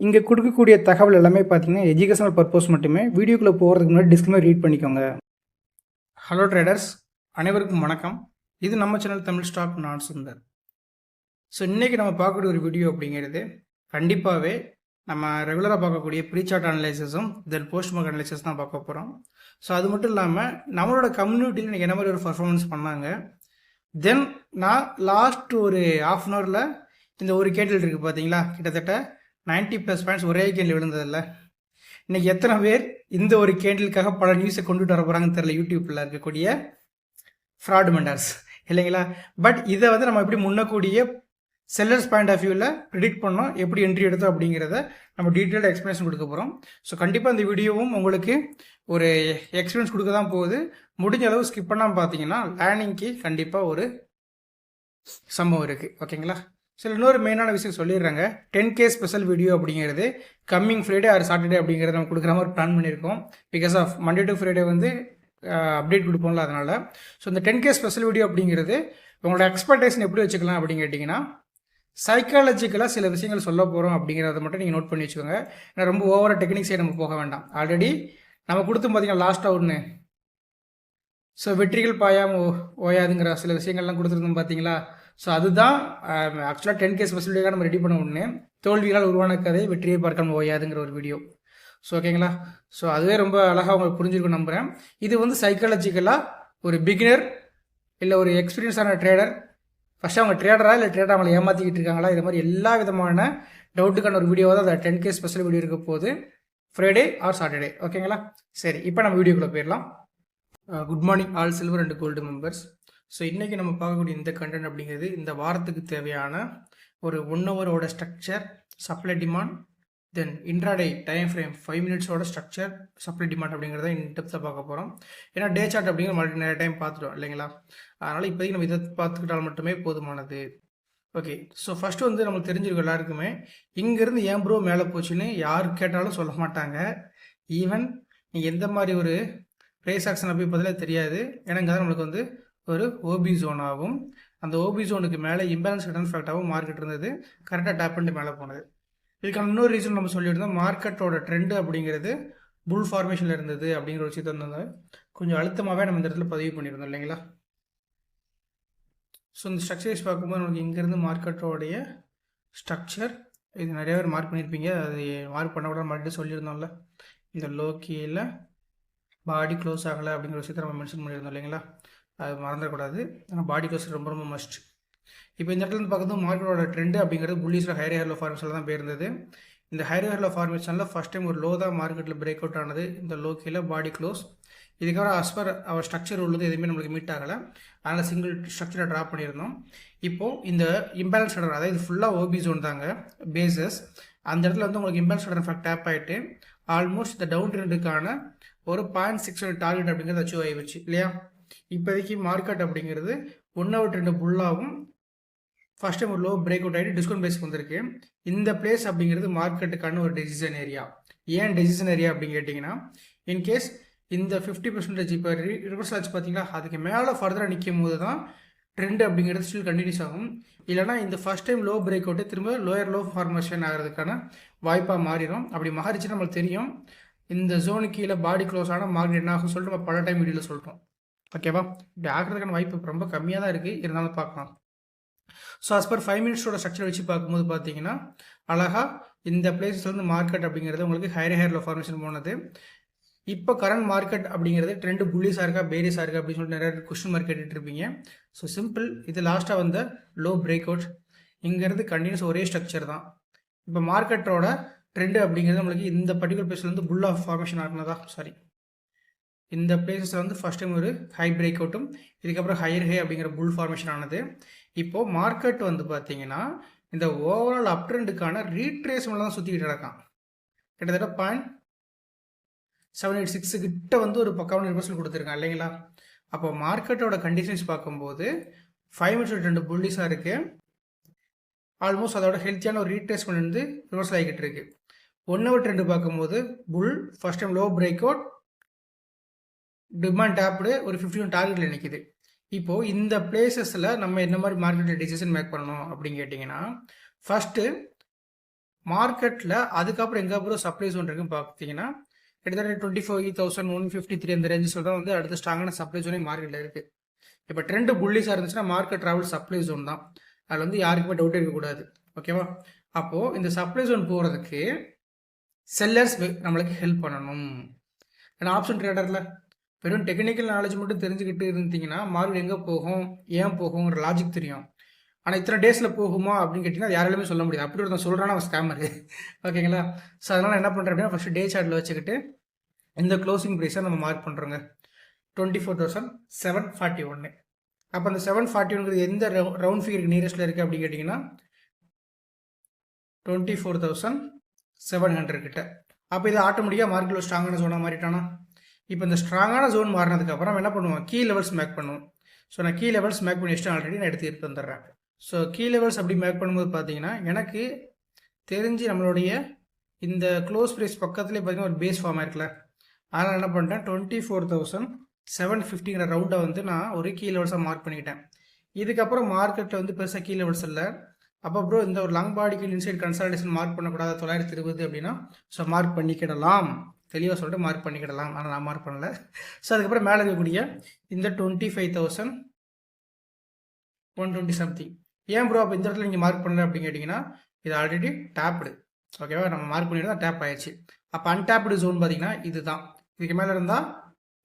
இங்கே கொடுக்கக்கூடிய தகவல் எல்லாமே பார்த்தீங்கன்னா எஜுகேஷனல் பர்பஸ் மட்டுமே வீடியோக்குள்ளே போகிறதுக்கு முன்னாடி டிஸ்கிளைமர் ரீட் பண்ணிக்கோங்க. ஹலோ ட்ரேடர்ஸ் அனைவருக்கும் வணக்கம். இது நம்ம சேனல் தமிழ் ஸ்டாக் நான் சுந்தர். ஸோ இன்றைக்கி நம்ம பார்க்கக்கூடிய ஒரு வீடியோ அப்படிங்கிறது கண்டிப்பாகவே நம்ம ரெகுலராக பார்க்கக்கூடிய ப்ரீசார்ட் அனலைசஸும் தென் போஸ்ட் மார்க் அனலைசிஸ் தான் பார்க்க போகிறோம் ஸோ அது மட்டும் இல்லாமல் நம்மளோட கம்யூனிட்டியில் எனக்கு என்ன மாதிரி ஒரு பர்ஃபார்மன்ஸ் பண்ணாங்க? தென் நான் லாஸ்ட் ஒரு ஆஃப் அன் ஹவரில் இந்த ஒரு கேட்டல் இருக்குது பார்த்தீங்களா கிட்டத்தட்ட 90 ப்ளஸ் பாயிண்ட்ஸ் ஒரே கேண்டில் விழுந்ததில்ல இன்னைக்கு எத்தனை பேர் இந்த ஒரு கேண்டிலுக்காக பல நியூஸை கொண்டுட்டு வர போகிறாங்கன்னு தெரியல யூடியூப்பில் இருக்கக்கூடிய ஃப்ராட் மெண்டர்ஸ் இல்லைங்களா? பட் இதை வந்து நம்ம எப்படி முன்னக்கூடிய செல்லர்ஸ் பாயிண்ட் ஆஃப் வியூவில் ப்ரிடிக்ட் பண்ணோம் எப்படி என்ட்ரி எடுத்தோம் அப்படிங்கிறத நம்ம டீட்டெயில்டு எக்ஸ்பிளேஷன் கொடுக்க போகிறோம் ஸோ கண்டிப்பாக இந்த வீடியோவும் உங்களுக்கு ஒரு எக்ஸ்பீரியன்ஸ் கொடுக்க தான் போகுது. முடிஞ்ச அளவு ஸ்கிப் பண்ணாமல் பார்த்தீங்கன்னா லேர்னிங்க்கு கண்டிப்பாக ஒரு சம்பவம் இருக்குது ஓகேங்களா சில இன்னொரு மெயினான விஷயம் சொல்லிடுறாங்க. டென் கே ஸ்பெஷல் வீடியோ அப்படிங்கிறது கம்மிங் ஃப்ரைடே ஆர் சாட்டர்டே அப்படிங்கிறத நம்ம கொடுக்குற மாதிரி பிளான் பண்ணியிருக்கோம். Because of Monday to Friday வந்து அப்டேட் கொடுப்போம்ல அதனால். ஸோ இந்த டென் கே ஸ்பெஷல் வீடியோ அப்படிங்கிறது உங்களோட எக்ஸ்பெக்டேஷன் எப்படி வச்சுக்கலாம் அப்படின்னு கேட்டிங்கன்னா சைக்காலஜிக்கலாக சில விஷயங்கள் சொல்ல போகிறோம் அப்படிங்கிறத மட்டும் நீங்கள் நோட் பண்ணி வச்சுக்கோங்க. ஏன்னா ரொம்ப ஓவராக டெக்னிக் சைடு நம்ம போக வேண்டாம். ஆல்ரெடி நம்ம கொடுத்து பார்த்தீங்கன்னா லாஸ்ட்டாக ஒன்று ஸோ வெற்றிகள் பாயாமல் ஓ ஓயாதுங்கிற சில விஷயங்கள்லாம் கொடுத்துருந்தோம் பார்த்தீங்களா ஸோ அதுதான் ஆக்சுவலாக டென் கேஸ் ஸ்பெஷலிட்டியாக நம்ம ரெடி பண்ண உடனே தோல்விகளால் உருவான கதை வெற்றியை பார்க்காமல் ஓயாதுங்கிற ஒரு வீடியோ ஸோ ஓகேங்களா ஸோ அதுவே ரொம்ப அழகாக உங்களுக்கு புரிஞ்சிருக்கும் நம்புகிறேன் இது வந்து சைக்காலஜிக்கலாக ஒரு பிகினர் இல்லை ஒரு எக்ஸ்பீரியன்ஸான ட்ரேடர் ஃபஸ்ட்டு அவங்க ட்ரேடரா இல்லை ட்ரேடர் அவங்களை ஏமாற்றிக்கிட்டு இருக்காங்களா? இது மாதிரி எல்லா விதமான டவுட்டுக்கான ஒரு வீடியோ தான் அந்த டென் கே ஸ்பெஷல் வீடியோ இருக்க போகுது. ஃப்ரைடே ஆர் சாட்டர்டே ஓகேங்களா சரி இப்போ நம்ம வீடியோக்குள்ளே போயிடலாம். Good morning all silver and gold members so இன்றைக்கி நம்ம பார்க்கக்கூடிய இந்த கண்டென்ட் அப்படிங்கிறது இந்த வாரத்துக்கு தேவையான ஒரு one ஹவரோட structure supply demand then intraday time frame five மினிட்ஸோட structure supply demand அப்படிங்கிறத இன்டெப்த்தாக பார்க்க போகிறோம் ஏன்னா டே சார்ட் அப்படிங்கிற மறுபடியும் நிறைய டைம் பார்த்துட்டோம் இல்லைங்களா? அதனால் இப்போதைக்கு நம்ம இதை பார்த்துக்கிட்டால் மட்டுமே போதுமானது. ஓகே ஸோ ஃபஸ்ட்டு வந்து நம்மளுக்கு தெரிஞ்சிருக்கும் எல்லாருக்குமே இங்கேருந்து ஏன் ப்ரோ மேலே போச்சுன்னு யார் கேட்டாலும் சொல்ல மாட்டாங்க. ஈவன் நீங்கள் எந்த மாதிரி ஒரு ப்ரைஸ் ஆக்ஷன் அப்படி பதிலாக தெரியாது. ஏன்னா இங்கே தான் நம்மளுக்கு வந்து ஒரு ஓபி ஜோனாகவும் அந்த ஓபி ஜோனுக்கு மேலே இம்பேலன்ஸ் ரிட்டர்ன் ஃபேக்டாகவும் மார்க்கெட் இருந்தது. கரெக்டாக டேப் பண்ணிட்டு மேலே போனது. இதுக்கான இன்னொரு ரீசன் நம்ம சொல்லியிருந்தோம். மார்க்கெட்டோட ட்ரெண்டு அப்படிங்கிறது புல் ஃபார்மேஷனில் இருந்தது அப்படிங்கிற ஒரு வந்து கொஞ்சம் அழுத்தமாகவே நம்ம இந்த இடத்துல பதிவு பண்ணியிருந்தோம் இல்லைங்களா? ஸோ இந்த ஸ்ட்ரக்சர்ஸ் பார்க்கும்போது நமக்கு இங்கேருந்து மார்க்கெட்டோடைய ஸ்ட்ரக்சர் இது நிறைய பேர் மார்க் பண்ணியிருப்பீங்க. அது மார்க் பண்ண கூட மறுபடியும் சொல்லியிருந்தோம்ல. இந்த லோ கீழே பாடி க்ளோஸ் ஆகலை அப்படிங்கிற விஷயத்தை நம்ம மென்ஷன் பண்ணியிருந்தோம் இல்லைங்களா? அது மறந்துடக்கூடாது. ஆனால் பாடி கோஸ்ட் ரொம்ப ரொம்ப மஸ்ட் இப்போ இந்த இடத்துல இருந்து மார்க்கெட்டோட ட்ரெண்டு அப்படிங்கிறது புள்ளிஸில் ஹையர் ஹேர்லோ ஃபார்மேஷனில் தான் போயிருந்தது. இந்த ஹையர் ஹேர்லோ ஃபார்மேஷனில் ஃபஸ்ட் டைம் ஒரு லோ தான் மார்க்கெட்டில் பிரேக் அவுட் ஆனது. இந்த லோ கீழே பாடி க்ளோஸ் இதுக்கப்புறம் அஸ்பர் அவர் ஸ்ட்ரக்சர் உள்ளது எதுவுமே நம்மளுக்கு மீட் ஆகலை. அதனால் சிங்கிள் ஸ்ட்ரக்சரை ட்ராப் பண்ணியிருந்தோம். இப்போது இந்த இம்பேலன்ஸ் ஆர்டர் அதாவது இது ஃபுல்லாக ஓபி ஜோன் தாங்க பேசஸ் அந்த இடத்துல வந்து உங்களுக்கு இம்பேலன்ஸ் ஆர்டர் ஃபேக்ட் டேப் ஆகிட்டு ஆல்மோஸ்ட் இந்த டவுன் ட்ரெண்டுக்கான ஒரு பாயிண்ட் சிக்ஸ் டார்கெட் அப்படிங்கிறது அச்சீவ் ஆகிடுச்சு இல்லையா? இப்போதைக்கு மார்க்கெட் அப்படிங்கிறது ஒன் ஹவர் ரெண்டு புல்லாகவும் ஃபஸ்ட் டைம் ஒரு லோ பிரேக் அவுட் ஆகிட்டு டிஸ்கவுண்ட் பிளேஸ்க்கு வந்திருக்கு. இந்த பிளேஸ் அப்படிங்கிறது மார்க்கெட்டுக்கான ஒரு டெசிஷன் ஏரியா ஏன் டெசிஷன் ஏரியா அப்படின்னு கேட்டிங்கன்னா இன்கேஸ் இந்த ஃபிஃப்டி பர்சன்டேஜ் இப்போ ரிவர்ஸ் ஆச்சு பார்த்தீங்களா? அதுக்கு மேலே ஃபர்தராக நிற்கும் போது தான் ட்ரெண்ட் அப்படிங்கிறது ஸ்டில் கண்டினியூஸ் ஆகும். இல்லைனா இந்த first time low break out திரும்ப லோயர் லோ ஃபார்மேஷன் ஆகிறதுக்கான வாய்ப்பாக மாறிடும். அப்படி மாறிச்சு நம்மளுக்கு தெரியும். இந்த ஜோனு கீழே பாடி க்ளோஸ் ஆனால் மார்க்கெட் என்ன ஆகும் சொல்லிட்டு நம்ம பல டைம் வீடியோவில் சொல்கிறோம் ஓகேவா இப்படி ஆகிறதுக்கான வாய்ப்பு ரொம்ப கம்மியாக தான் இருக்குது இருந்தாலும் பார்க்கலாம். ஸோ அஸ் பர் ஃபைவ் மினிட்ஸோட ஸ்ட்ரக்சர் வச்சு பார்க்கும்போது பார்த்தீங்கன்னா அழகாக இந்த பிளேஸஸ்லேருந்து மார்க்கெட் அப்படிங்கிறது உங்களுக்கு ஹையர் ஹையர் லோ ஃபார்மேஷன் போனது. இப்போ கரண்ட் மார்க்கெட் அப்படிங்கிறது ட்ரெண்டு புள்ளிஸாக இருக்கா பேரிஸாக இருக்கா அப்படின்னு சொல்லிட்டு நிறைய கொஸ்டின் மார்க் கேட்டுட்டு இருப்பீங்க. ஸோ சிம்பிள் இது லாஸ்ட்டாக வந்த லோ பிரேக் அவுட் இங்கேருந்து கண்டினியூஸ் ஒரே ஸ்ட்ரக்சர் தான். இப்போ மார்க்கெட்டோட ட்ரெண்டு அப்படிங்கிறது நம்மளுக்கு இந்த பர்டிகுலர் பிளேஸ்லேருந்து வந்து புல் ஆஃப் ஃபார்மேஷன் ஆகினதா சாரி இந்த பிளேசஸில் வந்து ஃபஸ்ட் டைம் ஒரு ஹை பிரேக் அவுட்டும் இதுக்கப்புறம் ஹையர் ஹை அப்படிங்கிற புல் ஃபார்மேஷன் ஆனது. இப்போது மார்க்கெட் வந்து பார்த்தீங்கன்னா இந்த ஓவரால் அப் ட்ரெண்டுக்கான ரீட்ரேஸ்மெண்ட் தான் சுற்றிக்கிட்டு இருக்கான் கிட்டத்தட்ட பாயிண்ட் செவன் எயிட் சிக்ஸ் கிட்ட வந்து ஒரு பக்காவான ரிவர்சல் கொடுத்துருக்கான் இல்லைங்களா? அப்போ மார்க்கெட்டோட கண்டிஷன்ஸ் பார்க்கும்போது ஃபைவ் மினிட்ஸ் ரெண்டு புல்லிஸாக இருக்குது ஆல்மோஸ்ட் அதோட ஹெல்த்தியான ஒரு ரீட்ரேஸ்மெண்ட் வந்து ரிவர்சல் ஆகிக்கிட்டு இருக்கு. ஒன் ஹவர் ட்ரெண்டு பார்க்கும்போது full first time low break out demand tapped ஒரு ஃபிஃப்டி ஒன் டார்கெட்டில் நிற்கிது இப்போது இந்த பிளேசஸில் நம்ம என்ன மாதிரி மார்க்கெட்டில் டிசிஷன் மேக் பண்ணணும் அப்படின்னு கேட்டிங்கன்னா ஃபஸ்ட்டு மார்க்கெட்டில் அதுக்கப்புறம் எங்கே அப்புறம் சப்ளை ஜோன் இருக்குன்னு பார்த்தீங்கன்னா கிட்டத்தட்ட twenty four thousand one fifty three அந்த ரேஞ்சஸ் தான் வந்து அடுத்த ஸ்ட்ராங்கான சப்ளை ஜோனே மார்க்கெட்டில் இருக்குது இப்போ ட்ரெண்டு புள்ளிஸாக இருந்துச்சுன்னா மார்க்கெட் ட்ராவல் சப்ளை ஜோன் தான். அதில் வந்து யாருக்குமே டவுட் இருக்கக்கூடாது ஓகேவா அப்போது இந்த சப்ளை ஜோன் போகிறதுக்கு செல்லர்ஸ் நம்மளுக்கு ஹெல்ப் பண்ணணும். ஏன்னா ஆப்ஷன் ட்ரேடரில் வெறும் டெக்னிக்கல் நாலேஜ் மட்டும் தெரிஞ்சுக்கிட்டு இருந்தீங்கன்னா மார்வல் எங்கே போகும்? ஏன் போகுங்கிற லாஜிக் தெரியும். ஆனால் இத்தனை டேஸில் போகுமா அப்படின்னு கேட்டிங்கன்னா அது யாராலுமே சொல்ல முடியாது. அப்படி ஒருத்தன் சொல்கிறான் அவன் ஸ்கேமரு ஓகேங்களா ஸோ அதனால் என்ன பண்ணுறேன் அப்படின்னா ஃபஸ்ட்டு டே சார்ட்டில் வச்சுக்கிட்டு இந்த க்ளோசிங் ப்ரைஸை நம்ம மார்க் பண்ணுறோங்க twenty four thousand seven forty ஒன்று அப்போ அந்த செவன் ஃபார்ட்டி ஒன்றது எந்த ரவுண்ட் ஃபிகருக்கு நியரஸ்ட்டில் இருக்குது அப்படின்னு கேட்டிங்கன்னா twenty four thousand seven hundred கிட்ட. அப்போ இது ஆட்டோமேட்டிக்காக மார்க்கெட்டில் ஸ்ட்ராங்கான சொன்ன மாறிட்டானா? இப்போ இந்த ஸ்ட்ராங்கான ஜோன் மாறினதுக்கப்புறம் என்ன பண்ணுவோம்? கீ லெவல்ஸ் மேக் பண்ணுவோம். ஸோ நான் கீ லெவல்ஸ் மேக் பண்ணி வச்சுட்டு ஆல்ரெடி நான் எடுத்து எடுத்து வந்துடுறேன். ஸோ கீ லெவல்ஸ் அப்படி மேக் பண்ணும்போது பார்த்தீங்கன்னா எனக்கு தெரிஞ்சு நம்மளுடைய இந்த க்ளோஸ் ப்ரைஸ் பக்கத்துலேயே பார்த்தீங்கன்னா ஒரு பேஸ் ஃபார்ம் இருக்குல்ல அதனால் என்ன பண்ணிட்டேன்? டுவெண்ட்டி ஃபோர் தௌசண்ட் செவன் ஃபிஃப்டிங்கிற ரவுண்டை வந்து நான் ஒரு கீ லெவல்ஸாக மார்க் பண்ணிக்கிட்டேன். இதுக்கப்புறம் மார்க்கெட்டில் வந்து பெருசாக கீ லெவல்ஸ் இல்லை. அப்போ ப்ரோ இந்த ஒரு லாங் பாடிக்கு இன்சைட் கன்சல்டேஷன் மார்க் பண்ணக்கூடாது. தொள்ளாயிரத்தி இருபது அப்படின்னா ஸோ மார்க் பண்ணிக்கிடலாம். தெளிவாக சொல்லிட்டு மார்க் பண்ணிக்கிடலாம். ஆனால் நான் மார்க் பண்ணல. ஸோ அதுக்கப்புறம் மேலே இருக்கக்கூடிய இந்த twenty five thousand one twenty something ஏன் ப்ரோ அப்போ இந்த இடத்துல நீங்கள் மார்க் பண்ணல அப்படின்னு கேட்டிங்கன்னா இது ஆல்ரெடி டேப்டு ஓகேவா நம்ம மார்க் பண்ணிட்டு டேப் ஆயிடுச்சு அப்போ அன்டேப்டு ஜோன் பார்த்தீங்கன்னா இதுதான். இதுக்கு மேலே இருந்தால்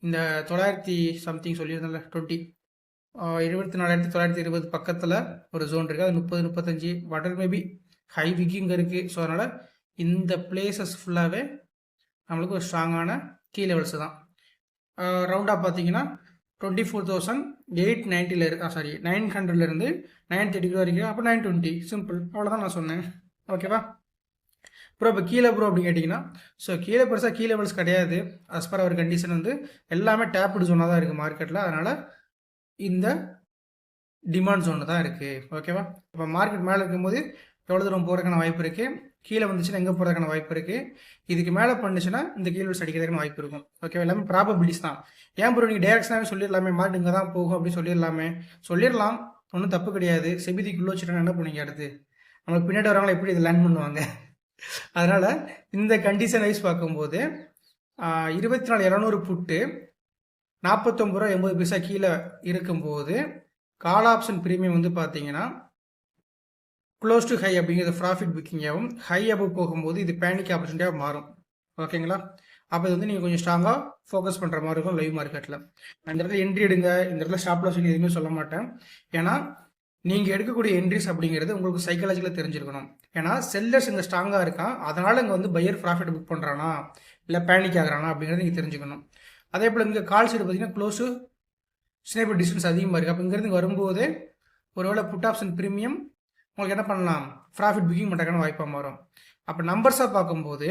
இந்த தொள்ளாயிரத்தி சம்திங் சொல்லியிருந்தேன்ல டுவெண்ட்டி இருபத்தி நாலாயிரத்தி தொள்ளாயிரத்தி இருபது பக்கத்தில் ஒரு ஜோன் இருக்குது அது முப்பது முப்பத்தஞ்சு. வாட்டர் மேபி ஹை விக்கிங் இருக்குது ஸோ அதனால் இந்த பிளேசஸ் ஃபுல்லாகவே நம்மளுக்கு ஒரு ஸ்ட்ராங்கான கீ லெவல்ஸ் தான். ரவுண்டாக பார்த்தீங்கன்னா டுவெண்ட்டி ஃபோர் தௌசண்ட் எயிட் நைன்ட்டியில் இருக்கு சாரி நைன் ஹண்ட்ரட்லேருந்து நைன் தேர்ட்டி வரைக்கும் அப்போ நைன் டுவெண்ட்டி சிம்பிள் அவ்வளோதான் நான் சொன்னேன். ஓகேவா ப்ரோ இப்போ கீழே ப்ரோ அப்படின்னு கேட்டிங்கன்னா ஸோ கீழே பெருசாக கீழே லெவல்ஸ் கிடையாது. அஸ் பர் அவர் கண்டிஷன் வந்து எல்லாமே டேப்டு ஜோனாக தான் இருக்குது மார்க்கெட்டில் அதனால் இந்த டிமாண்ட் ஜோனில் தான் இருக்குது ஓகேவா இப்போ மார்க்கெட் மேலே இருக்கும்போது எவ்வளோ தூரம் போகிறதுக்கான வாய்ப்பு இருக்குது கீழே வந்துச்சுன்னா எங்கே போகிறதுக்கான வாய்ப்பு இருக்குது இதுக்கு மேலே பண்ணுச்சுன்னா இந்த கீழே அடிக்கிறதுக்கான வாய்ப்பு இருக்கும். ஓகேவா எல்லாமே ப்ராபபிலிட்டிஸ் தான். ஏன் ப்ரோ நீங்கள் டேரக்ஷனாகவே சொல்லிடலாமே? மாட்டு இங்கே தான் போகும் அப்படின்னு சொல்லிடலாமே? சொல்லிடலாம். ஒன்றும் தப்பு கிடையாது. செபிதிக்குள்ளே வச்சுட்டா என்ன பண்ணுவீங்க அடுத்து? நம்மளுக்கு பின்னாடி வரவங்களை எப்படி இதை லேண்ட் பண்ணுவாங்க? அதனால் இந்த கண்டிஷன் வைஸ் பார்க்கும்போது இருபத்தி நாலு இரநூறு புட்டு நாற்பத்தொம்பது ரூபா எண்பது பைசா கீழே இருக்கும்போது கால் ஆப்ஷன் ப்ரீமியம் வந்து பார்த்தீங்கன்னா க்ளோஸ் டு ஹை அப்படிங்கிறது ப்ராஃபிட் புக்கிங்காகவும் ஹை அபவ் போகும்போது இது பேனிக் ஆப்பர்ச்சுனிட்டியாக மாறும். ஓகேங்களா அப்போ இது வந்து நீங்கள் கொஞ்சம் ஸ்ட்ராங்காக ஃபோக்கஸ் பண்ணுற மாதிரி இருக்கும் லைவ் மார்க்கெட்டில் அந்த இடத்துல என்ட்ரி எடுங்க இந்த இடத்துல ஸ்டாப் சொல்லி எதுவுமே சொல்ல மாட்டேன். ஏன்னா நீங்கள் எடுக்கக்கூடிய என்ட்ரிஸ் அப்படிங்கிறது உங்களுக்கு சைக்காலஜிக்கலாக தெரிஞ்சிருக்கணும். ஏன்னா செல்லர்ஸ் இங்கே ஸ்ட்ராங்காக இருக்கான் அதனால் இங்கே வந்து பையர் ப்ராஃபிட் புக் பண்ணுறானா இல்லை பேனிக் ஆகிறானா? அப்படிங்கிறது நீங்கள் தெரிஞ்சுக்கணும். அதே போல் இங்கே கால் சைடு பார்த்தீங்கன்னா க்ளோஸு ஸ்னேப்பர் டிஸ்டன்ஸ் அதிகமாக இருக்குது அப்போ இங்கேருந்து வரும்போது ஒருவேளை புட் ஆப்ஷன் ப்ரீமியம் உங்களுக்கு என்ன பண்ணலாம்? ப்ராஃபிட் புக்கிங் பண்ணுறக்கான வாய்ப்பாக மாறும் அப்போ நம்பர்ஸாக பார்க்கும்போது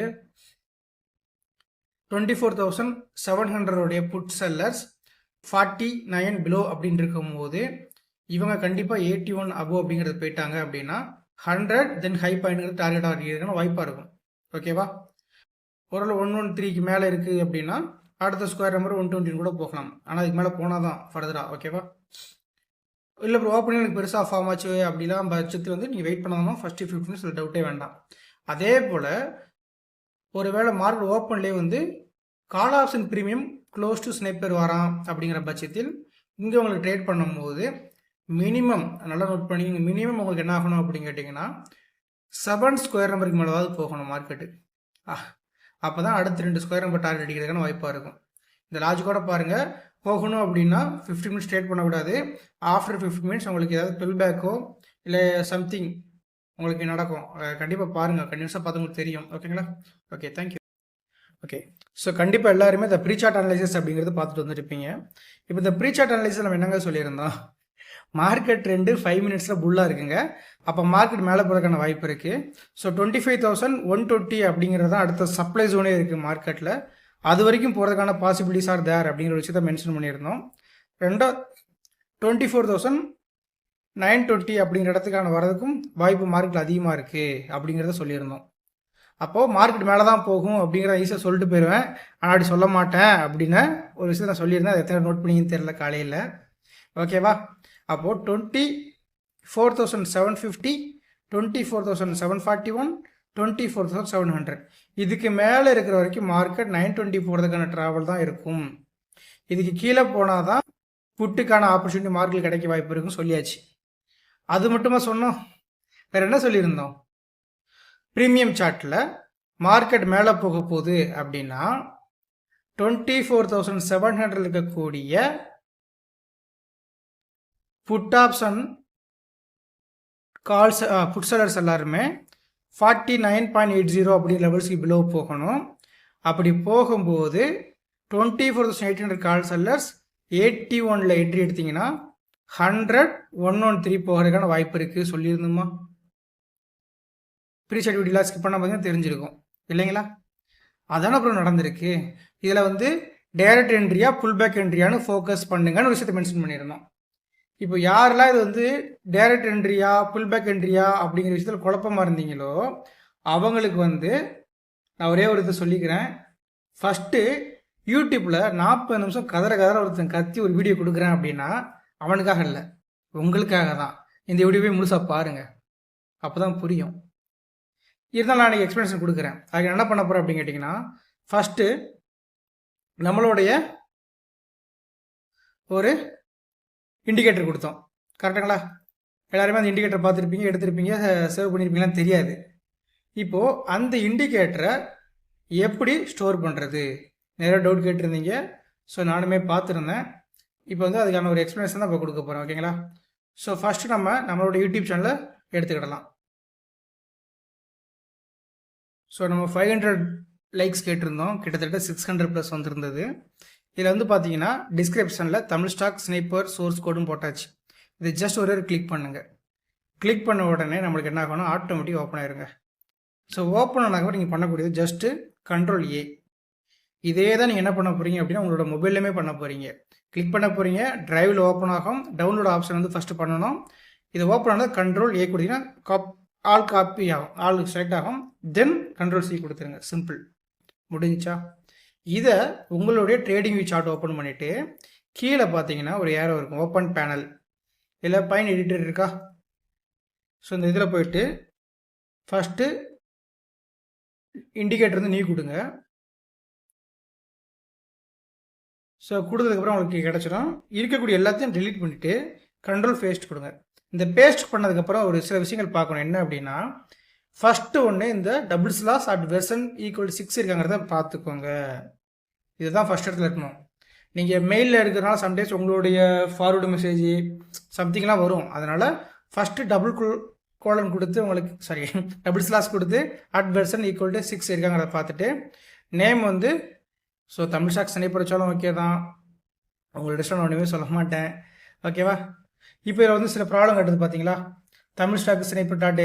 twenty four thousand seven ஹண்ட்ரடோடைய put sellers forty nine below அப்படின்னு இருக்கும்போது இவங்க கண்டிப்பாக எயிட்டி ஒன் அபோ அப்படிங்கிறது போயிட்டாங்க அப்படின்னா hundred then high point target ஆகிறதுக்கான வாய்ப்பாக இருக்கும். ஓகேவா ஓரளவு ஒன் ஒன் த்ரீக்கு மேலே இருக்குது அப்படின்னா அடுத்த ஸ்கொயர் நம்பர் ஒன் டுவெண்ட்டின்னு கூட போகலாம். ஆனால் அதுக்கு மேலே போனால் தான் ஃபர்தராக ஓகேவா இல்லை ப்ரோ ஓப்பனிங் எனக்கு பெருசாக ஃபார்ம் ஆச்சு அப்படிலாம் பட்சத்தில் வந்து நீங்கள் வெயிட் பண்ணாமல் ஃபஸ்ட்டு ஃபிஃப்டின் சில டவுட்டே வேண்டாம். அதே போல் ஒரு வேளை மார்க்கெட் ஓப்பன்லேயே வந்து call option premium close to sniper வரான் அப்படிங்கிற பட்சத்தில் இங்கே உங்களுக்கு ட்ரேட் பண்ணும்போது மினிமம் நல்லா நோட் பண்ணி மினிமம் உங்களுக்கு என்ன ஆகணும் அப்படின்னு கேட்டிங்கன்னா செவன் ஸ்கொயர் நம்பருக்கு மேலேவாவது போகணும் மார்க்கெட்டு அப்போ தான் அடுத்த ரெண்டு ஸ்கொயர் நம்பர் டார்கெட் அடிக்கிறதுக்கான வாய்ப்பாக இருக்கும். இந்த லாஜிக்கோட பாருங்கள் போகணும் அப்படின்னா ஃபிஃப்டி மினிட்ஸ் ஸ்டேட் பண்ணக்கூடாது. ஆஃப்டர் ஃபிஃப்டி மினிட்ஸ் உங்களுக்கு ஏதாவது பில் பேக்கோ இல்லை சம்திங் உங்களுக்கு நடக்கும். கண்டிப்பாக பாருங்கள் கண்டிப்பாக பார்த்து உங்களுக்கு தெரியும். ஓகேங்களா ஓகே தேங்க்யூ ஓகே ஸோ கண்டிப்பாக எல்லாருமே இந்த ப்ரீசார்ட் அனலைசிஸ் அப்படிங்கிறது பார்த்துட்டு வந்துருப்பீங்க இப்போ இந்த ப்ரீசார்ட் அனலைசிஸ் நம்ம என்னங்க சொல்லியிருந்தோம்? மார்க்கெட் ரெண்டு ஃபைவ் மினிட்ஸில் புல்லாக இருக்குங்க. அப்போ மார்க்கெட் மேலே போகிறதுக்கான வாய்ப்பு இருக்குது so twenty five thousand one twenty அப்படிங்கிறது தான் அடுத்த சப்ளை ஜோனே இருக்குது மார்க்கெட்டில் அது வரைக்கும் போகிறதுக்கான பாசிபிலிட்டிஸ் ஆர் தேர் அப்படிங்கிற விஷயத்தை மென்ஷன் பண்ணியிருந்தோம். ரெண்டா twenty four thousand nine twenty அப்படிங்கிற இடத்துக்கான வரதுக்கும் வாய்ப்பு மார்க்கெட்டில் அதிகமாக இருக்குது அப்படிங்கிறத சொல்லியிருந்தோம். அப்போது மார்க்கெட் மேலே தான் போகும் அப்படிங்கிற ஈஸியாக சொல்லிட்டு போயிடுவேன் ஆனால் அப்படி சொல்ல மாட்டேன் அப்படின்னு ஒரு விஷயத்த நான் சொல்லியிருந்தேன். அதை எத்தனை நோட் பண்ணிங்கன்னு தெரில காலையில். ஓகேவா அப்போது twenty four thousand seven fifty twenty four thousand seven forty one twenty four thousand seven hundred இதுக்கு மேலே இருக்கிற வரைக்கும் மார்க்கெட் நைன் டுவெண்ட்டி போகிறதுக்கான ட்ராவல் தான் இருக்கும். இதுக்கு கீழே போனால் தான் புட்டுக்கான ஆப்பர்ச்சுனிட்டி மார்க்கெட் கிடைக்க வாய்ப்பு இருக்குன்னு சொல்லியாச்சு. அது மட்டுமா சொன்னோம்? வேறு என்ன சொல்லியிருந்தோம்? ப்ரீமியம் சார்ட்டில் மார்க்கெட் மேலே போக போகுது அப்படின்னா twenty four thousand seven hundred இருக்கக்கூடிய put option calls put sellers எல்லாருமே forty nine point eight zero அப்படி லெவல்ஸ்க்கு பிலோ போகணும். அப்படி போகும்போது twenty four thousand eight hundred call sellers eighty ஒனில் என்ட்ரி எடுத்தீங்கன்னா ஹண்ட்ரட் ஒன் ஒன் த்ரீ போகிறதுக்கான வாய்ப்பு இருக்குது சொல்லியிருந்தோமா? ப்ரீ ஷெட் வீடியோலாம் ஸ்கிப் பண்ண பார்த்தீங்கன்னா தெரிஞ்சிருக்கும். இல்லைங்களா? அதான அப்புறம் நடந்திருக்கு. இதில் வந்து டைரக்ட் என்ட்ரியா புல் பேக் என்ட்ரியான்னு ஃபோக்கஸ் பண்ணுங்கன்னு ஒரு விஷயத்தை மென்ஷன் பண்ணியிருந்தோம். இப்போ யாரெல்லாம் இது வந்து டைரக்ட் என்ட்ரியா புல்பேக் என்ட்ரியா அப்படிங்கிற விஷயத்தில் குழப்பமா இருந்தீங்களோ அவங்களுக்கு வந்து நான் ஒரே ஒரு இதை சொல்லிக்கிறேன். ஃபஸ்ட்டு யூடியூப்பில் நாற்பது நிமிஷம் கதற கதற ஒருத்தன் கத்தி ஒரு வீடியோ கொடுக்குறேன் அப்படின்னா அவனுக்காக இல்லை. உங்களுக்காக தான். இந்த வீடியோவே முழுசாக பாருங்கள் அப்போ தான் புரியும். இருந்தாலும் நான் எக்ஸ்பிளனேஷன் கொடுக்குறேன். அதுக்கு என்ன பண்ண போகிறேன் அப்படின்னு கேட்டிங்கன்னா ஃபஸ்ட்டு நம்மளுடைய ஒரு இண்டிகேட்டர் கொடுத்தோம். கரெக்டுங்களா எல்லாருமே அந்த இண்டிகேட்டர் பார்த்துருப்பீங்க எடுத்திருப்பீங்க சேவ் பண்ணியிருப்பீங்களான்னு தெரியாது. இப்போது அந்த இண்டிகேட்டரை எப்படி ஸ்டோர் பண்ணுறது நிறைய டவுட் கேட்டிருந்தீங்க. ஸோ நானுமே பார்த்துருந்தேன். இப்போ வந்து அதுக்கான ஒரு எக்ஸ்ப்ளனேஷன் தான் இப்போ கொடுக்க போகிறேன் ஓகேங்களா ஸோ ஃபஸ்ட்டு நம்ம நம்மளோட யூடியூப் சேனலை எடுத்துக்கிடலாம். ஸோ நம்ம ஃபைவ் ஹண்ட்ரட் லைக்ஸ் கேட்டிருந்தோம். கிட்டத்தட்ட சிக்ஸ் ஹண்ட்ரட் ப்ளஸ் வந்திருந்தது. இதில் வந்து பார்த்தீங்கன்னா டிஸ்கிரிப்ஷனில் தமிழ் ஸ்டாக் ஸ்னைப்பர் சோர்ஸ் கோடும் போட்டாச்சு. இது ஜஸ்ட் ஒரு கிளிக் பண்ணுங்கள் கிளிக் பண்ண உடனே நம்மளுக்கு என்ன ஆகணும் ஆட்டோமேட்டிக் ஓப்பன் ஆயிருங்க. ஸோ ஓப்பன் ஆனாக்க நீங்கள் பண்ணக்கூடியது ஜஸ்ட்டு கண்ட்ரோல் ஏ இதே தான் நீங்கள் என்ன பண்ண போகிறீங்க அப்படின்னா உங்களோட மொபைல்லையுமே பண்ண போகிறீங்க கிளிக் பண்ண போகிறீங்க டிரைவில் ஓப்பன் ஆகும். டவுன்லோட் ஆப்ஷன் வந்து ஃபஸ்ட்டு பண்ணணும். இது ஓப்பன் ஆனது கண்ட்ரோல் ஏ கொடுத்தீங்கன்னா காப் ஆல் காப்பி ஆகும். ஆல் செலக்ட் ஆகும். தென் கண்ட்ரோல் சி கொடுத்துருங்க. சிம்பிள் முடிஞ்சா இதை உங்களுடைய ட்ரேடிங் வியூ சார்ட் ஓப்பன் பண்ணிவிட்டு கீழே பார்த்தீங்கன்னா ஒரு ஏரோ இருக்கும். ஓப்பன் பேனல் இல்லை பைன் எடிட்டர் இருக்கா? ஸோ இந்த இதில் போயிட்டு ஃபஸ்ட்டு இண்டிகேட்டர் வந்து நீ கொடுங்க. ஸோ கொடுத்ததுக்கப்புறம் உங்களுக்கு கிடச்சிடும். இருக்கக்கூடிய எல்லாத்தையும் டெலீட் பண்ணிவிட்டு கண்ட்ரோல் பேஸ்ட் கொடுங்க. இந்த பேஸ்ட் பண்ணதுக்கப்புறம் ஒரு சில விஷயங்கள் பார்க்கணும். என்ன அப்படின்னா ஃபஸ்ட்டு ஒன்று இந்த double slash at version equal six இருக்காங்கிறத பார்த்துக்கோங்க இதுதான் ஃபஸ்ட் இடத்துல இருக்கணும். நீங்கள் மெயிலில் இருக்கிறனால சம்டைம்ஸ் உங்களுடைய ஃபார்வர்டு மெசேஜ் சம்திங்லாம் வரும். அதனால் ஃபஸ்ட்டு டபுள் கோலன் கொடுத்து உங்களுக்கு சாரி டபுள் ஸ்லாஸ் கொடுத்து at version equal to six இருக்காங்கிறத பார்த்துட்டு நேம் வந்து ஸோ தமிழ் சாக்ஸ் நினைப்படைச்சாலும் ஓகே தான். உங்களோட இஷ்டம் நான் ஒன்றுமே சொல்ல மாட்டேன். ஓகேவா இப்போ இதில் வந்து சில ப்ராப்ளம் கட்டுது பார்த்தீங்களா தமிழ் ஸ்டாக் ஸ்னைப்பர் டாட்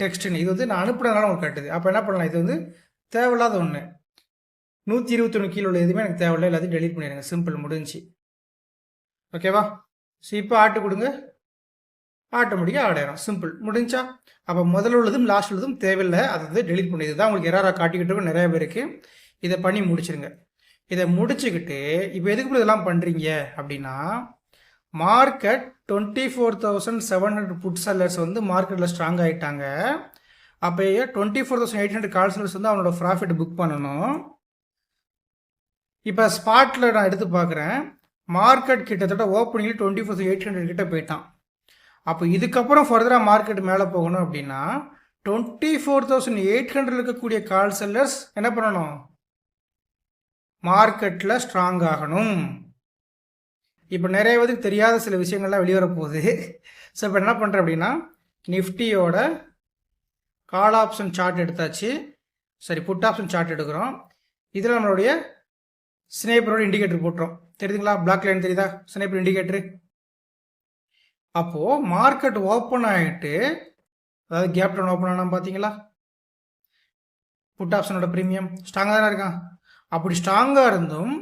டெக்ஸ்ட்னு இது வந்து நான் அனுப்புனதுனால உங்களுக்கு கட்டுது. அப்போ என்ன பண்ணலாம்? இது வந்து தேவையில்லாத ஒன்று நூற்றி இருபத்தொன்று கீழே உள்ள எதுவுமே எனக்கு தேவையில்லை. எல்லாத்தையும் டெலிட் பண்ணிடுங்க. சிம்பிள் முடிஞ்சு. ஓகேவா ஸோ இப்போ ஆட்டு கொடுங்க. ஆட்டோமேட்டிக்காக ஆட் சிம்பிள் முடிஞ்சா? அப்போ முதல்ல உள்ளதும் லாஸ்ட் உள்ளதும் தேவையில்லை. அதை வந்து டெலிட் பண்ணி இதுதான் உங்களுக்கு எராராக காட்டிக்கிட்டு இருக்கும் நிறைய பேருக்கு இதை பண்ணி முடிச்சிருங்க. இதை முடிச்சுக்கிட்டு இப்போ எதுக்கு இதெல்லாம் பண்ணுறீங்க அப்படின்னா market twenty four thousand seven hundred put sellers வந்து மார்க்கெட்டில் ஸ்ட்ராங் ஆகிட்டாங்க அப்போ twenty four thousand eight hundred call sellers வந்து அவனோட ப்ராஃபிட் புக் பண்ணணும். இப்போ ஸ்பாட்டில் நான் எடுத்து பார்க்குறேன் மார்க்கெட் கிட்டத்தட்ட ஓப்பனிங்கில் டுவெண்ட்டி ஃபோர் எயிட் ஹண்ட்ரட் கிட்ட போயிட்டான். அப்போ இதுக்கப்புறம் ஃபர்தராக மார்க்கெட் மேலே போகணும் அப்படின்னா twenty four thousand eight hundred இருக்கக்கூடிய கால் செல்லர்ஸ் என்ன பண்ணணும்? மார்க்கெட்டில் ஸ்ட்ராங் ஆகணும். இப்போ நிறைய பேருக்கு தெரியாத சில விஷயங்கள்லாம் வெளிவரப்போகுது. ஸோ இப்போ என்ன பண்ணுறேன் அப்படின்னா நிஃப்டியோட கால் ஆப்ஷன் சார்ட் எடுத்தாச்சு. சரி புட் ஆப்ஷன் சார்ட் எடுக்கிறோம். இதில் நம்மளுடைய ஸ்னேப்பரோட இண்டிகேட்டர் போட்டுரும் தெரியுதுங்களா? பிளாக் லைன் தெரியுதா? ஸ்னேப்பர் இண்டிகேட்டரு அப்போது மார்க்கெட் ஓப்பன் ஆகிட்டு அதாவது கேப் டவுன் ஓப்பன் ஆனால் பார்த்தீங்களா புட் ஆப்ஷனோட ப்ரீமியம் ஸ்ட்ராங்காக தானே இருக்கான்? அப்படி ஸ்ட்ராங்காக இருந்தும்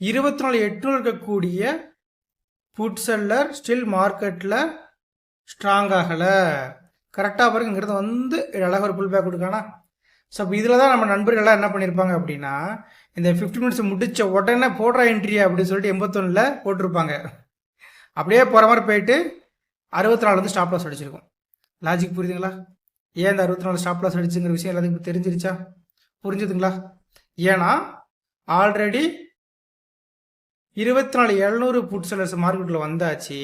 இருபத்தி நாலு எட்நூறு இருக்கக்கூடிய புட் செல்லர் ஸ்டில் மார்க்கெட்டில் ஸ்ட்ராங் ஆகலை. கரெக்டாக பாருங்க இங்கிறது வந்து அழகாக ஒரு புல் பேக் கொடுக்கானா? ஸோ இப்போ இதில் தான் நம்ம நண்பர்கள்லாம் என்ன பண்ணியிருப்பாங்க அப்படின்னா இந்த ஃபிஃப்டி மினிட்ஸ் முடித்த உடனே போடுற என்ட்ரி அப்படின்னு சொல்லிட்டு எண்பத்தொன்னில் போட்டிருப்பாங்க. அப்படியே போகிற மாதிரி போயிட்டு அறுபத்தி நாலு வந்து ஸ்டாப் லாஸ் அடிச்சிருக்கும். லாஜிக் புரியுதுங்களா? ஏன் இந்த அறுபத்தி நாலு ஸ்டாப் லாஸ் அடிச்சுங்கிற விஷயம் எல்லாத்துக்கும் தெரிஞ்சிருச்சா? புரிஞ்சுதுங்களா? ஏன்னா ஆல்ரெடி இருபத்தி நாலு எழுநூறு புட் செல்லர்ஸ் மார்க்கெட்டில் வந்தாச்சு.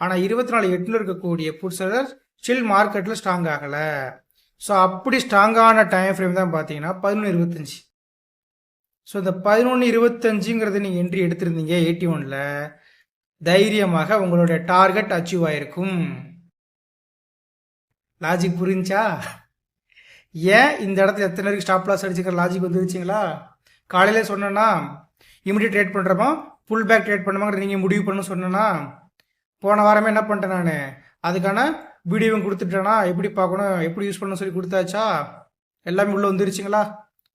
ஆனால் இருபத்தி நாலு எட்நூறு இருக்கக்கூடிய புட் செல்லர் ஸ்டில் மார்க்கெட்டில் ஸ்ட்ராங் ஆகலை. ஸோ அப்படி ஸ்ட்ராங்கான டைம் ஃப்ரேம் தான் பார்த்தீங்கன்னா பதினொன்று இருபத்தஞ்சி. ஸோ இந்த பதினொன்று இருபத்தஞ்சுங்கிறது நீங்கள் என்ட்ரி எடுத்திருந்தீங்க எயிட்டி ஒனில் தைரியமாக உங்களுடைய டார்கெட் அச்சீவ் ஆயிருக்கும். லாஜிக் புரிஞ்சா? ஏன் இந்த இடத்துல எத்தனை பேருக்கு ஸ்டாப் லாஸ் அடிச்சுக்கிற லாஜிக் வந்துருச்சிங்களா? காலையில் சொன்னேன்னா இமிடியட் ட்ரேட் பண்ணுறப்போ புல் பேக் ட்ரேட் பண்ணுமாங்கிறது நீங்கள் முடிவு பண்ண சொன்னேன்னா போன வாரமே என்ன பண்ணிட்டேன் நான்? அதுக்கான வீடியோவும் கொடுத்துட்டேனா எப்படி பார்க்கணும் எப்படி யூஸ் பண்ணணும் சொல்லி கொடுத்தாச்சா? எல்லாமே உள்ளே வந்துருச்சுங்களா?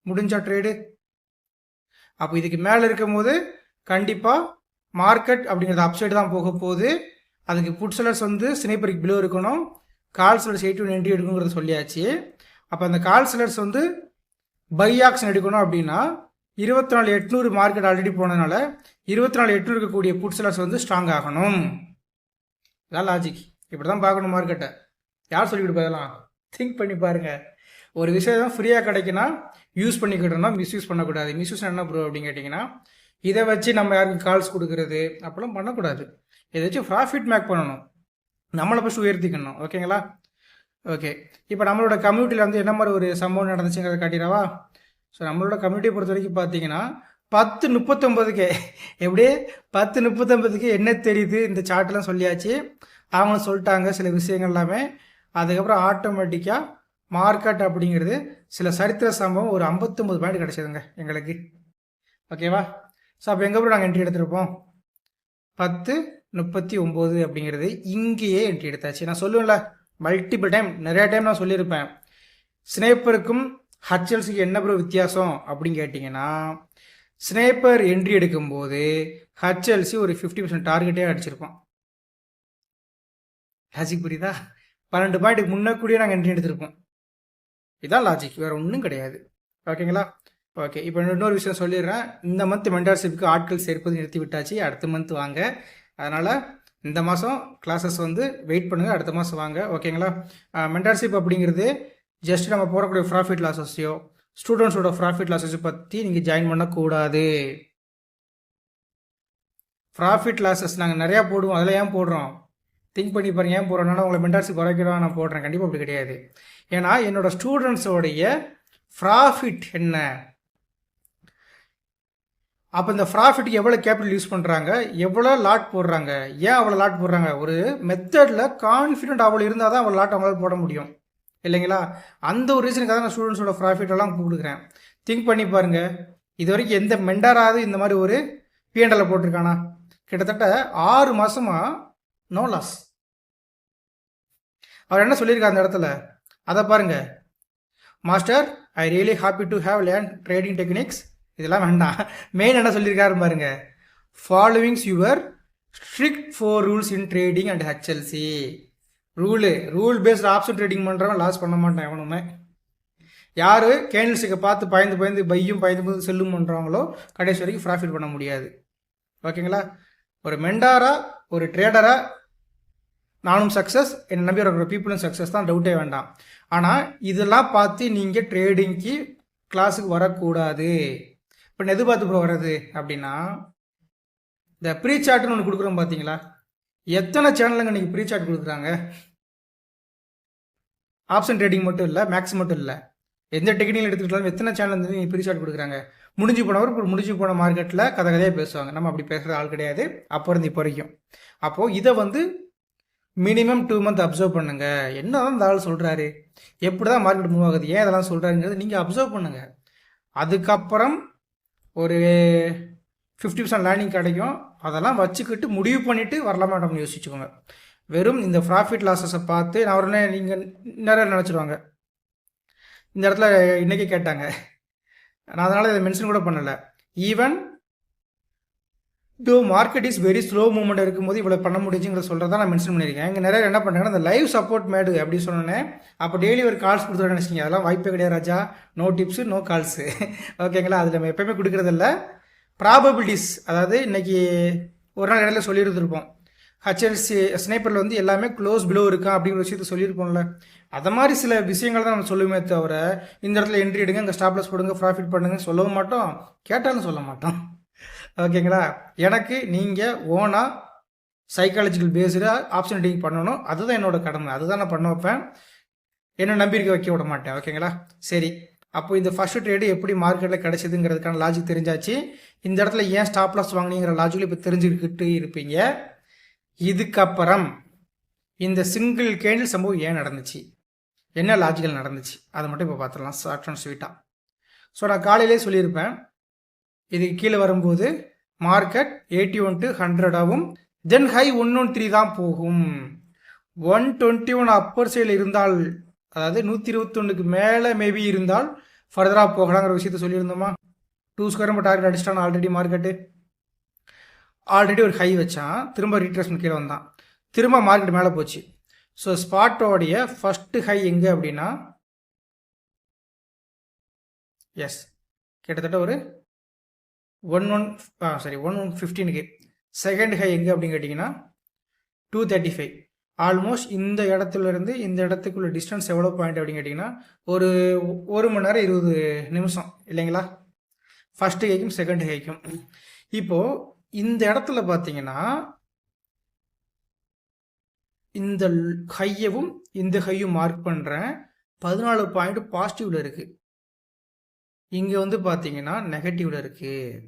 முடிஞ்சா ட்ரேடு அப்போ இதுக்கு மேலே இருக்கும்போது கண்டிப்பாக மார்க்கெட் அப்படிங்கிறது அப்சைடு தான் போக போகுது. அதுக்கு புட் செலர்ஸ் வந்து ஸ்னைப்பருக்கு பிலோ இருக்கணும். Call sellers eighty one entry எடுக்கணுங்கிறத சொல்லியாச்சு. அப்போ அந்த கால் வந்து பை ஆக்ஷன் எடுக்கணும் அப்படின்னா இருபத்தி நாலு எட்நூறு மார்க்கெட் ஆல்ரெடி போனதுனால இருபத்தி நாலு எட்நூறு இருக்கக்கூடிய புட்ஸ்லாஸ் வந்து ஸ்ட்ராங் ஆகணும். இதான் லாஜிக் இப்படி தான் பார்க்கணும் மார்க்கெட்டை யார் சொல்லிக்கிட்டு போதெல்லாம் திங்க் பண்ணி பாருங்க. ஒரு விஷயம் ஃப்ரீயாக கிடைக்குன்னா யூஸ் பண்ணிக்கிட்டோம்னா மிஸ்யூஸ் பண்ணக்கூடாது. மிஸ்யூஸ் என்ன ப்ரோ அப்படின்னு கேட்டிங்கன்னா இதை வச்சு நம்ம யாருக்கும் கால்ஸ் கொடுக்கறது? அப்போலாம் பண்ணக்கூடாது. இதை வச்சு ப்ராஃபிட் மேக் பண்ணணும். நம்மளை ஃபஸ்ட் உயர்த்திக்கணும். ஓகேங்களா ஓகே இப்போ நம்மளோட கம்யூனிட்டியில் வந்து என்ன மாதிரி ஒரு சம்பவம் நடந்துச்சுங்கிறத காட்டிடவா? ஸோ நம்மளோட கம்யூனிட்டியை பொறுத்த வரைக்கும் பார்த்தீங்கன்னா பத்து முப்பத்தொம்பதுக்கு எப்படியே பத்து முப்பத்தொம்பதுக்கு என்ன தெரியுது? இந்த சார்ட்லாம் சொல்லியாச்சு. அவங்களும் சொல்லிட்டாங்க சில விஷயங்கள் எல்லாமே. அதுக்கப்புறம் ஆட்டோமேட்டிக்காக மார்க்கெட் அப்படிங்கிறது சில சரித்திர சம்பவம் ஒரு ஐம்பத்தொம்பது பாயிண்ட் கிடச்சிதுங்க எங்களுக்கு. ஓகேவா ஸோ அப்போ எங்கே போய் நாங்கள் என்ட்ரி எடுத்திருப்போம் பத்து முப்பத்தி ஒம்பது அப்படிங்கிறது இங்கேயே என்ட்ரி எடுத்தாச்சு. நான் சொல்லுவேன்ல மல்டிபிள் டைம் நிறைய டைம் நான் சொல்லியிருப்பேன். ஸ்னேப்பருக்கும் ஹச்எல்ஸுக்கு என்ன ப்ரோ வித்தியாசம் அப்படின்னு கேட்டிங்கன்னா ஸ்னேப்பர் என்ட்ரி எடுக்கும்போது ஹச்எல்சி ஒரு ஃபிஃப்டி பர்சன்ட் டார்கெட்டே அடிச்சிருப்போம் லாஜிக் புரியுதா? பன்னெண்டு பாயிண்ட்டுக்கு முன்னக்கூடியே நாங்கள் என்ட்ரி எடுத்திருப்போம். இதான் லாஜிக் வேறு ஒன்றும் கிடையாது. ஓகேங்களா ஓகே இப்போ இன்னொரு விஷயம் சொல்லிடுறேன். இந்த மந்த் மென்டார்ஷிப்புக்கு ஆட்கள் சேர்ப்பது நிறுத்தி விட்டாச்சு. அடுத்த மந்த் வாங்க. அதனால் இந்த மாதம் கிளாஸஸ் வந்து வெயிட் பண்ணுங்கள் அடுத்த மாதம் வாங்க. ஓகேங்களா மென்டார்ஷிப் அப்படிங்கிறது ஜஸ்ட் நம்ம போடக்கூடிய ப்ராஃபிட் லாஸஸையோ ஸ்டூடெண்ட்ஸோட ப்ராஃபிட் லாஸஸை பற்றி நீங்கள் ஜாயின் பண்ணக்கூடாது. ப்ராஃபிட் லாஸஸ் நாங்கள் நிறையா போடுவோம். அதில் ஏன் போடுறோம்? திங்க் பண்ணி பாருங்க ஏன் போடுறோம்னா உங்களை மென்டார்ஷிப் குறைக்கிறோம் நான் போடுறேன். கண்டிப்பாக அப்படி கிடையாது. ஏன்னா என்னோட ஸ்டூடெண்ட்ஸோடைய ப்ராஃபிட் என்ன? அப்போ இந்த ப்ராஃபிட்டுக்கு எவ்வளோ கேபிட்டல் யூஸ் பண்ணுறாங்க எவ்வளோ லாட் போடுறாங்க? ஏன் அவ்வளோ லாட் போடுறாங்க? ஒரு மெத்தடில் கான்ஃபிடென்ட் அவ்வளோ இருந்தால் தான் அவ்வளோ லாட் அவங்களால போட முடியும். இல்லைங்களா? அந்த ஒரு ரீசனுக்காக நான் ஸ்டூடெண்ட்ஸோட ப்ராஃபிட் எல்லாம் கொடுக்குறேன். திங்க் பண்ணி பாருங்க. இது வரைக்கும் எந்த மெண்டராவது இந்த மாதிரி ஒரு பிஎன்எல்ல போட்டிருக்கானா? கிட்டத்தட்ட ஆறு மாசமா நோ லாஸ் அவர் என்ன சொல்லியிருக்கார் அந்த இடத்துல? அதை பாருங்க. Master I really happy to have learn trading techniques இதெல்லாம் வேண்டாம். மெயின் என்ன சொல்லியிருக்காரு பாருங்க. Followings your strict four rules in trading and HLC rule rule based option trading பண்ணுறவன் லாஸ் பண்ண மாட்டான் எவனுமே. யார் கேண்டில்ஸுக்கு பார்த்து பயந்து பயந்து பையும் பயந்து பயந்து செல்லும் பண்ணுறாங்களோ கடைசி வரைக்கும் ப்ராஃபிட் பண்ண முடியாது. ஓகேங்களா ஒரு மெண்டாராக ஒரு ட்ரேடராக நானும் சக்ஸஸ் என்னை நம்பி இருக்கிற பீப்புளும் சக்ஸஸ் தான் டவுட்டே வேண்டாம். ஆனால் இதெல்லாம் பார்த்து நீங்கள் ட்ரேடிங்க்கு கிளாஸுக்கு வரக்கூடாது. இப்போ எது பார்த்து ப்ரோ வர்றது அப்படின்னா இந்த ப்ரீ சார்ட்னு ஒன்று கொடுக்குறோம் பார்த்தீங்களா எத்தனை சேனலுங்க நீங்கள் ப்ரீ சார்ட் கொடுக்குறாங்க? ஆப்ஷன் ட்ரேடிங் மட்டும் இல்லை மேக்ஸ் மட்டும் இல்லை. எந்த டெக்னிக்கல் எடுத்துக்கிட்டாலும் எத்தனை சேனல் வந்து நீங்கள் ப்ரீ கொடுக்குறாங்க. முடிஞ்சு போனவர் இப்போ முடிஞ்சு போன மார்க்கெட்டில் கதை கதையாக பேசுவாங்க. நம்ம அப்படி பேசுகிற ஆள் கிடையாது. அப்போ இருந்து இப்போ வரைக்கும். அப்போது இதை வந்து மினிமம் டூ மந்த் அப்சர்வ் பண்ணுங்க. என்ன தான் இந்த ஆள் சொல்கிறாரு எப்படி தான் மார்க்கெட் மூவ் ஆகுது? ஏன் இதெல்லாம் சொல்கிறாருங்கிறது நீங்கள் அப்சர்வ் பண்ணுங்க. அதுக்கப்புறம் ஒரு ஃபிஃப்டி பர்சன்ட் லேர்னிங் கிடைக்கும். அதெல்லாம் வச்சுக்கிட்டு முடிவு பண்ணிவிட்டு வரலாமா நம்ம யோசிச்சுக்கோங்க. வெறும் இந்த ப்ராஃபிட் லாஸஸை பார்த்து நான் உடனே நீங்கள் நிறைய நினச்சிருவாங்க. இந்த இடத்துல இன்றைக்கி கேட்டாங்க. நான் அதனால் இதை மென்ஷன் கூட பண்ணலை. Even to market is very slow movement இருக்கும்போது இவ்வளோ பண்ண முடிஞ்சுங்கிற சொல்கிறதா நான் மென்ஷன் பண்ணியிருக்கேன். இங்கே நிறைய என்ன பண்ணுறாங்கன்னா இந்த லைவ் சப்போர்ட் மேடு அப்படின்னு சொன்னேன் அப்போ டெய்லி ஒரு கால்ஸ் கொடுத்துருவேன் நினச்சிங்க அதெல்லாம் வாய்ப்பே கிடையாது ராஜா. நோ டிப்ஸு நோ கால்ஸு ஓகேங்களா அது நம்ம எப்பயுமே கொடுக்குறதில்ல. ப்ராபபிலிட்டிஸ் அதாவது இன்னைக்கு ஒரு நாள் இடையில சொல்லியிருந்திருப்போம். ஹச்எல்சி ஸ்னைப்பரில் வந்து எல்லாமே க்ளோஸ் பிலோ இருக்கா அப்படிங்கிற விஷயத்த சொல்லியிருப்போம்ல. அது மாதிரி சில விஷயங்கள் தான் நம்ம சொல்லுமே தவிர இந்த இடத்துல என்ட்ரி எடுங்க இங்கே ஸ்டாப்லஸ் போடுங்க ப்ராஃபிட் பண்ணுங்க சொல்லவும் மாட்டோம். கேட்டாலும் சொல்ல மாட்டோம். ஓகேங்களா எனக்கு நீங்கள் ஓனாக சைக்காலஜிக்கல் பேஸ்டு ஆப்ஷன் டீங் பண்ணணும். அதுதான் என்னோட கடமை. அதுதான் நான் பண்ண வைப்பேன். என்ன நம்பிக்கை வைக்க விட மாட்டேன். ஓகேங்களா சரி. அப்போ இந்த ஃபர்ஸ்ட் ட்ரேடு எப்படி மார்க்கெட்டில் கிடைச்சதுங்கிறதுக்கான லாஜிக் தெரிஞ்சாச்சு. இந்த இடத்துல ஏன் ஸ்டாப் லாஸ் வாங்கினீங்கிற லாஜிக்கில் இப்போ தெரிஞ்சுக்கிட்டு இருப்பீங்க. இதுக்கப்புறம் இந்த சிங்கிள் கேண்டில் சம்பவம் ஏன் நடந்துச்சு? என்ன லாஜிக்கல் நடந்துச்சு? அதை மட்டும் இப்போ பார்த்துடலாம். ஷார்ட் அண்ட் ஸ்வீட்டாக ஸோ நான் காலையிலே சொல்லியிருப்பேன். இதுக்கு கீழே வரும்போது market eighty one two ஹண்ட்ரடாகவும் then high one one three தான் போகும். ஒன் டுவெண்ட்டி ஒன் அப்பர் சைடில் இருந்தால் அதாவது நூற்றி இருபத்தொன்னுக்கு மேலே மேபி இருந்தால் ஃபர்தராக போகலாங்கிற விஷயத்த சொல்லியிருந்தோமா? டூ ஸ்கொயர் நம்ம டார்கெட் அடிச்சிட்டான் ஆல்ரெடி மார்க்கெட்டு ஆல்ரெடி ஒரு ஹை வச்சான். திரும்ப ரீட்ரேஸ்மெண்ட் கீழே வந்தான். திரும்ப மார்க்கெட் மேலே போச்சு. ஸோ ஸ்பாட்டோடைய ஃபஸ்ட்டு ஹை எங்கே அப்படின்னா எஸ் கிட்டத்தட்ட ஒரு one one sorry one one ஃபிஃப்டீனுக்கு second high எங்கே அப்படின்னு கேட்டிங்கன்னா டூ தேர்ட்டி ஃபைவ் ஆல்மோஸ்ட் இந்த இடத்துல இருந்து இந்த இடத்துக்குள்ள டிஸ்டன்ஸ் எவ்வளோ பாயிண்ட் அப்படின்னு கேட்டிங்கன்னா ஒரு ஒரு மணி நேரம் இருபது நிமிஷம். இல்லைங்களா? ஃபஸ்ட்டு ஹைக்கும் செகண்ட் ஹைக்கும் இப்போது இந்த இடத்துல பார்த்தீங்கன்னா இந்த ஹையவும் இந்த ஹையும் மார்க் பண்ணுறேன் பதினாலு பாயிண்ட் பாசிட்டிவில் இருக்குது இங்கே வந்து பார்த்தீங்கன்னா நெகட்டிவில் இருக்குது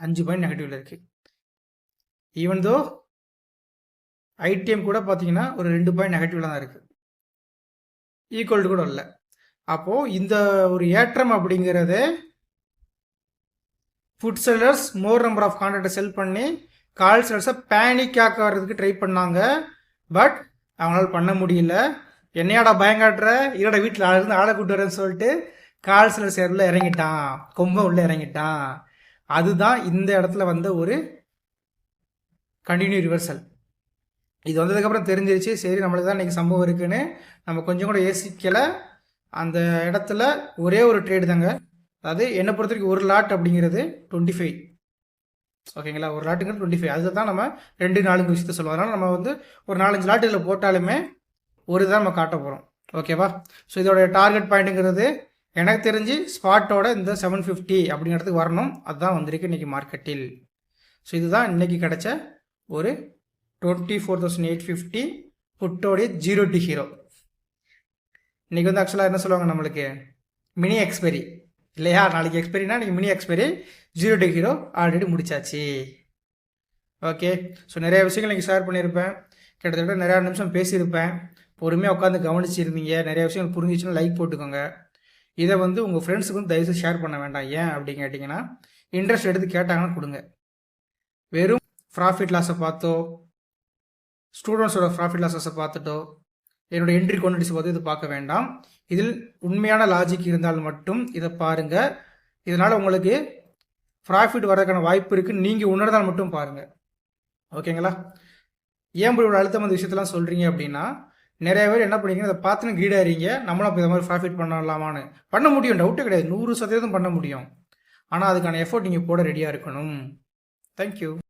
அஞ்சு பாயிண்ட் நெகட்டிவில் இருக்குது ஈவன் தோ ஐடிஎம் கூட பார்த்தீங்கன்னா ஒரு ரெண்டு பாயிண்ட் நெகட்டிவில் தான் இருக்குது ஈக்குவல் கூட இல்லை. அப்போது இந்த ஒரு ஏற்றம் அப்படிங்கிறதே put sellers more number of கான்ட்ராக்டை sell பண்ணி கால் செல்லர்ஸை பேனிக் ஆக்கிறதுக்கு ட்ரை பண்ணாங்க. பட் அவங்களால பண்ண முடியல. என்னையாடா பயங்காட்டுற இதோட வீட்டில் இருந்து ஆளை கூட்டு வரேன்னு சொல்லிட்டு கால் செல்லர் சேர்ல இறங்கிட்டான். கொம்ப உள்ளே இறங்கிட்டான். அதுதான் இந்த இடத்துல வந்த ஒரு கண்டினியூ ரிவர்சல் இது வந்ததுக்கப்புறம் தெரிஞ்சிருச்சு சரி நம்மளுக்கு தான் இன்றைக்கி சம்பவம் இருக்குன்னு. நம்ம கொஞ்சம் கூட யோசிக்கலை. அந்த இடத்துல ஒரே ஒரு ட்ரேடு தாங்க. அதாவது என்னை பொறுத்த வரைக்கும் ஒரு லாட் அப்படிங்கிறது டுவெண்ட்டி ஃபைவ் ஓகேங்களா ஒரு லாட்டுங்கிறது டுவெண்ட்டி ஃபைவ் அதை தான் நம்ம ரெண்டு நாலு விஷயத்த சொல்லுவோம். அதனால் நம்ம வந்து ஒரு நாலஞ்சு லாட் இதில் போட்டாலுமே ஒரு தான் நம்ம காட்ட போகிறோம் ஓகேவா ஸோ இதோட டார்கெட் பாயிண்ட்டுங்கிறது எனக்கு தெரிஞ்சு ஸ்பாட்டோட இந்த செவன் ஃபிஃப்டி அப்படிங்கிறதுக்கு வரணும். அதுதான் வந்திருக்கு இன்றைக்கி மார்க்கெட்டில் ஸோ இதுதான் இன்றைக்கி கிடச்ச ஒரு twenty four thousand eight fifty புட்டோடைய zero to hero இன்றைக்கி வந்து ஆக்சுவலாக என்ன சொல்லுவாங்க நம்மளுக்கு? மினி எக்ஸ்பெரி இல்லையா? நாளைக்கு எக்ஸ்பெரினா இன்றைக்கி mini expiry zero to hero already முடிச்சாச்சு. ஓகே ஸோ நிறைய விஷயங்கள் நீங்கள் ஷேர் பண்ணியிருப்பேன். கிட்டத்தட்ட நிறையா நிமிஷம் பேசியிருப்பேன். பொறுமையாக உட்காந்து கவனிச்சிருந்தீங்க. நிறைய விஷயங்கள் புரிஞ்சிச்சுன்னா லைக் போட்டுக்கோங்க. இதை வந்து உங்கள் ஃப்ரெண்ட்ஸுக்கு வந்து தயவுசெய்து ஷேர் பண்ண வேண்டாம். ஏன் அப்படின்னு கேட்டிங்கன்னா இன்ட்ரெஸ்ட் எடுத்து கேட்டாங்கன்னா கொடுங்க. வெறும் ப்ராஃபிட் லாஸை பார்த்தோ ஸ்டூடெண்ட்ஸோட ப்ராஃபிட் லாஸஸை பார்த்துட்டோ என்னோட என்ட்ரி குவான்டிட்டிஸ் பார்த்து இது பார்க்க வேண்டாம். இதில் உண்மையான லாஜிக் இருந்தால் மட்டும் இதை பாருங்கள் இதனால் உங்களுக்கு ப்ராஃபிட் வர்றதுக்கான வாய்ப்பு இருக்குது நீங்கள் உணர்ந்தால் மட்டும் பாருங்கள் ஓகேங்களா ஏன் இப்படி ஒரு அழுத்தம் அந்த விஷயத்தெல்லாம் சொல்கிறீங்க அப்படின்னா நிறைய பேர் என்ன பண்ணிக்கிறீங்க அதை பார்த்துன்னு கீடாறீங்க நம்மளும் அப்போ இந்த மாதிரி ப்ராஃபிட் பண்ணலாமான்னு. பண்ண முடியும். டவுட்டு கிடையாது. நூறு சதவீதம் பண்ண முடியும். ஆனால் அதுக்கான எஃபோர்ட் நீங்கள் போட ரெடியாக இருக்கணும். தேங்க்யூ